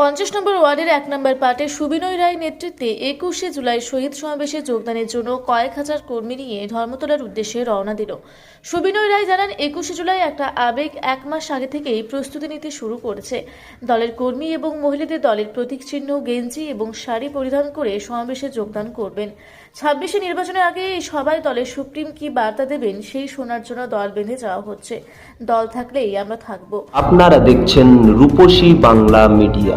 পঞ্চাশ নম্বর ওয়ার্ডের এক নম্বর পার্টে সুবিনয় রায় নেতৃত্বে একুশে জুলাই শহীদ সমাবেশে যোগদানের জন্য কয়েক হাজার কর্মী নিয়ে ধর্মতলার উদ্দেশ্যে রওনা দিল। সুবিনয় রায় জানান, একুশে জুলাই একটা আবেগ এক মাস আগে থেকেই প্রস্তুতি নিতে শুরু করেছে। দলের কর্মী এবং মহিলাদের দলের প্রতীক চিহ্ন, গেঞ্জি এবং শাড়ি পরিধান করে সমাবেশে যোগদান করবেন। ছাব্বিশে নির্বাচনের আগে সবাই দলের সুপ্রিম কি বার্তা দেবেন, সেই শোনার জন্য দল বেঁধে যাওয়া হচ্ছে। দল থাকলেই আমরা থাকব। আপনারা দেখছেন রূপসী Bangla media.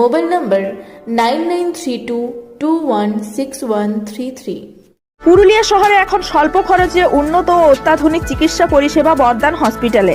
Mobile number nine nine three two two one six one three three. Purulia শহরে এখন স্বল্প খরচে উন্নত ও অত্যাধুনিক চিকিৎসা পরিষেবা বর্দান হসপিটালে।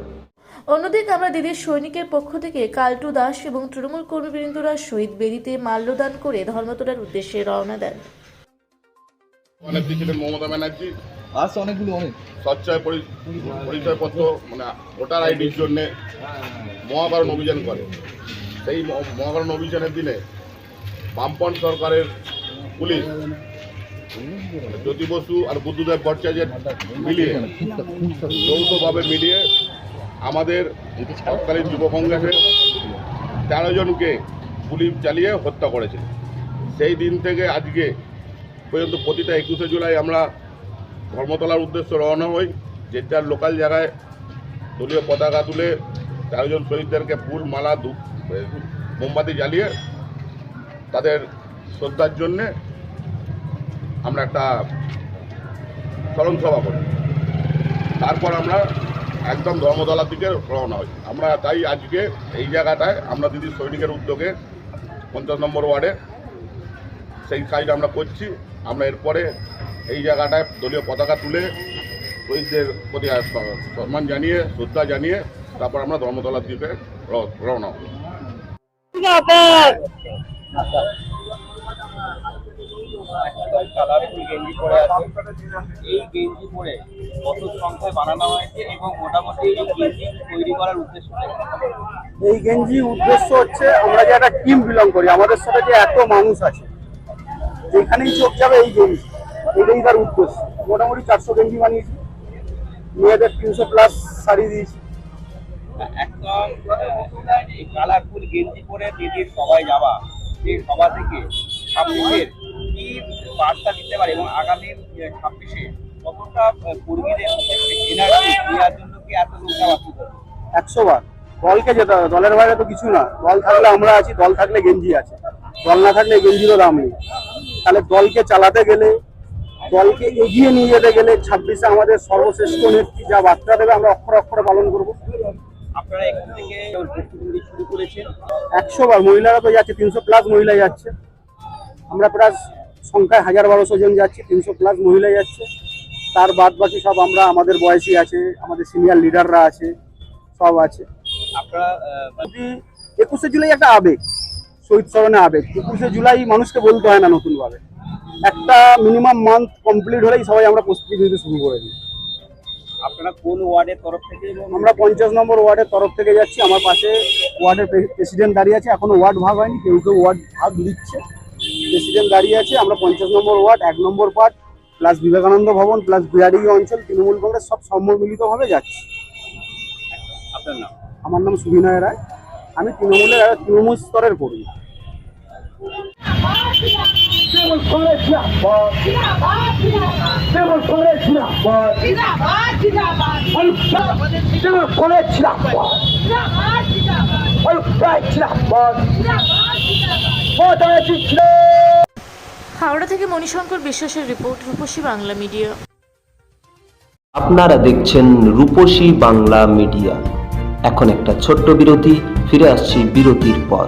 অন্যদিকে আমরা দিদির সৈনিকের পক্ষ থেকে কাল্টু দাস এবং তৃণমূল কর্মীবৃন্দরা শহীদ বেদিতে মাল্যদান করে ধর্মতলার উদ্দেশ্যে রওনা দেন। মমতা ব্যানার্জি আসছে অনেকগুলো অনেক। স্বচ্ছয় পরি- পরিচয়পত্র মানে ভোটার আইডির জন্য মহাকরণ অভিযান করে। সেই মহাকরণ অভিযানের দিনে বামপন সরকারের পুলিশ মানে জ্যোতি বসু আর বুদ্ধদেব ভট্টাচার্যের মিলিয়ে যৌথভাবে মিলিয়ে আমাদের তৎকালীন যুব কংগ্রেসের তেরো জনকে গুলি চালিয়ে হত্যা করেছে সেই দিন থেকে আজকে পর্যন্ত প্রতিটা একুশে জুলাই আমরা ধর্মতলার উদ্দেশ্যে রওনা হই। যে যার লোকাল জায়গায় দলীয় পতাকা তুলে তেরোজন শহীদদেরকে ফুল, মালা, ধূপ, মোমবাতি জ্বালিয়ে তাদের শ্রদ্ধার জন্যে আমরা একটা স্মরণ সভা করি। তারপর আমরা একদম ধর্মতলার দিকে রওনা হই আমরা তাই আজকে এই জায়গাটায়, আমরা দিদি সৈনিকের উদ্যোগে পঞ্চাশ নম্বর ওয়ার্ডে সেই কাজটা আমরা করছি। আমরা এরপরে এই জায়গাটায় দলীয় পতাকা তুলে শহীদদের প্রতি সম্মান জানিয়ে, শ্রদ্ধা জানিয়ে তারপর আমরা ধর্মতলার দিকে রওনা হব। এই গেঞ্জি পরে কত সংখ্যায় বানানো হয়েছে এবং মোটামুটি এই গেঞ্জি তৈরি করার উদ্দেশ্য এই গেঞ্জি উদ্দেশ্য হচ্ছে আমরা যে একটা টিম বিলং করি আমাদের সাথে যে এত মানুষ আছে যেখানেই চোখ যাবে এই গেঞ্জি এটাই তার উদ্দেশ্য। মোটামুটি চারশো গেঞ্জি বানিয়েছি মেয়েদের তিনশো প্লাস শাড়ি দিয়েছি। একদম এই কালারফুল গেঞ্জি পরে দিদির সবাই যাওয়া সেই সভা থেকে ছাব্বিশের কি বার্তা দিতে পারে এবং আগামী ছাব্বিশে কতটা কর্মীদের এনার্জি দেওয়ার জন্য কি এত লোকটা একশো বার দলকে যেতে হবে দলের বাইরে তো কিছু না। দল থাকলে আমরা আছি দল থাকলে গেঞ্জি আছে। দল না থাকলে গেঞ্জিরও দাম নেই। তাহলে দলকে চালাতে গেলে দলকে এগিয়ে নিয়ে যেতে গেলে ছাব্বিশে আমাদের সর্বশ্রেষ্ঠ নেত্রী যা বার্তা দেবে আমরা অক্ষর অক্ষরে পালন করব। আপনারা এখান থেকে শুরু করেছেন। একশো বার মহিলারা তো যাচ্ছে তিনশো প্লাস মহিলা যাচ্ছে। আমরা প্রায় সংখ্যায় হাজার বারোশো জন যাচ্ছি তিনশো প্লাস মহিলা যাচ্ছে। তার বাদ বাকি সব আমরা আমাদের বয়সী আছে আমাদের সিনিয়র লিডাররা আছে সব আছে। আপনারা একুশে জুলাই একটা আবেগ শহীদ স্মরণে আবেগ একুশে জুলাই মানুষকে বলতে হয় না নতুনভাবে। একটা মিনিমাম মান্থ কমপ্লিট হলেই সবাই আমরা প্রস্তুতি নিতে শুরু করে দিই। আপনারা কোন ওয়ার্ডের তরফ থেকে আমরা পঞ্চাশ নম্বর ওয়ার্ডের তরফ থেকে যাচ্ছি আমার পাশে ওয়ার্ডের প্রেসিডেন্ট দাঁড়িয়ে আছে এখনও ওয়ার্ড ভাগ হয়নি কেউ কেউ ওয়ার্ড ভাগ দিচ্ছে। প্রেসিডেন্ট দাঁড়িয়ে আছে আমরা পঞ্চাশ নম্বর ওয়ার্ড এক নম্বর পার্ট প্লাস বিবেকানন্দ ভবন প্লাস বিহারি অঞ্চল তৃণমূল কংগ্রেস সব সম্মিলিতভাবে যাচ্ছি। আপনার নাম? আমার নাম সুবিনয় রায়। আমি তৃণমূলের তৃণমূল স্তরের কর্মী। হাওড়া থেকে মণিশঙ্কর বিশ্বাসের রিপোর্ট, রূপসী বাংলা মিডিয়া। আপনারা দেখছেন রূপসী বাংলা মিডিয়া। এখন একটা ছোট্ট বিরতি, ফিরে আসছি বিরতির পর।